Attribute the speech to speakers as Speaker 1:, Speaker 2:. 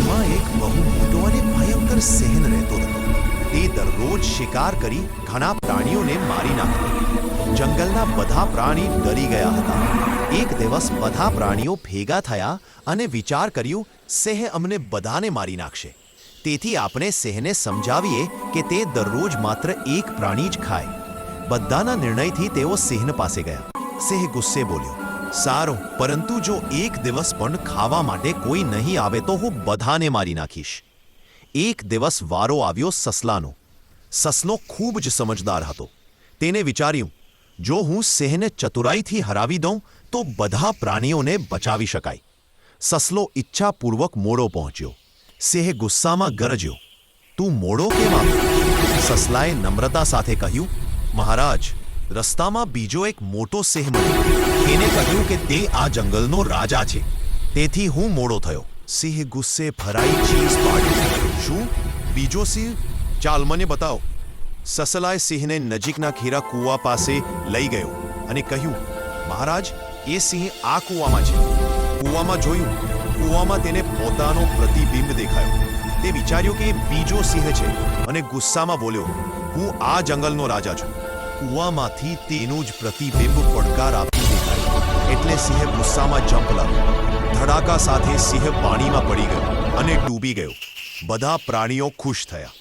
Speaker 1: જંગલમાં એક બહુ મોટો અને ભયંકર સહેન રહેતો હતો. તે દરરોજ શિકાર કરી ઘણા પ્રાણીઓને મારી નાખતો. જંગલના બધા પ્રાણી ડરી ગયા હતા. એક દિવસ બધા પ્રાણીઓ ભેગા થયા અને વિચાર કર્યું, સેહ અમને બધાને મારી નાખશે. તેથી આપણે સેહને સમજાવીએ કે તે દરરોજ માત્ર એક પ્રાણી જ ખાય. બધાના નિર્ણયથી તેઓ સિંહ પાસે ગયા. સિંહ ગુસ્સે બોલ્યો સારું, પરંતુ જો એક દિવસ પણ ખાવા માટે કોઈ નહીં આવે તો હું બધાને મારી નાખીશ. એક દિવસ વારો આવ્યો સસલાનો. સસલો ખૂબ જ સમજદાર હતો. તેને વિચાર્યું, જો હું સિંહને ચતુરાઈથી હરાવી દઉં, તો બધા પ્રાણીઓને બચાવી શકાય. સસલો ઈચ્છાપૂર્વક મોડો પહોંચ્યો. સિંહ ગુસ્સામાં ગરજ્યો, તું મોડો કેમ આવ્યો? સસલાએ નમ્રતા સાથે કહ્યું, મહારાજ રસ્તામાં બીજો એક મોટો સિંહ મળ્યો એને કહ્યું કે તે આ જંગલનો રાજા છે. તેથી હું મોડો થયો. સિંહ ગુસ્સે ભરાઈ ચીસ પાડ્યું શું? બીજો સિંહ? ચાલ મને બતાવો. સસલાએ સિંહને નજીકના ખીરા કૂવા પાસે લઈ ગયો અને કહ્યું, મહારાજ, એ સિંહ આ કૂવામાં છે. કૂવામાં જોયું. કૂવામાં તેને પોતાનો પ્રતિબિંબ દેખાયો. તે વિચાર્યું કે એ બીજો સિંહ છે અને ગુસ્સામાં બોલ્યો, હું આ જંગલનો રાજા છું. કૂવામાંથી તેનું જ પ્રતિબિંબ પડકાર આપી દેખાય. એટલે સિંહે ગુસ્સામાં જંપ લાવ્યો. ધડાકા સાથે સિંહ પાણીમાં પડી ગયો અને ડૂબી ગયો. બધા પ્રાણીઓ ખુશ થયા.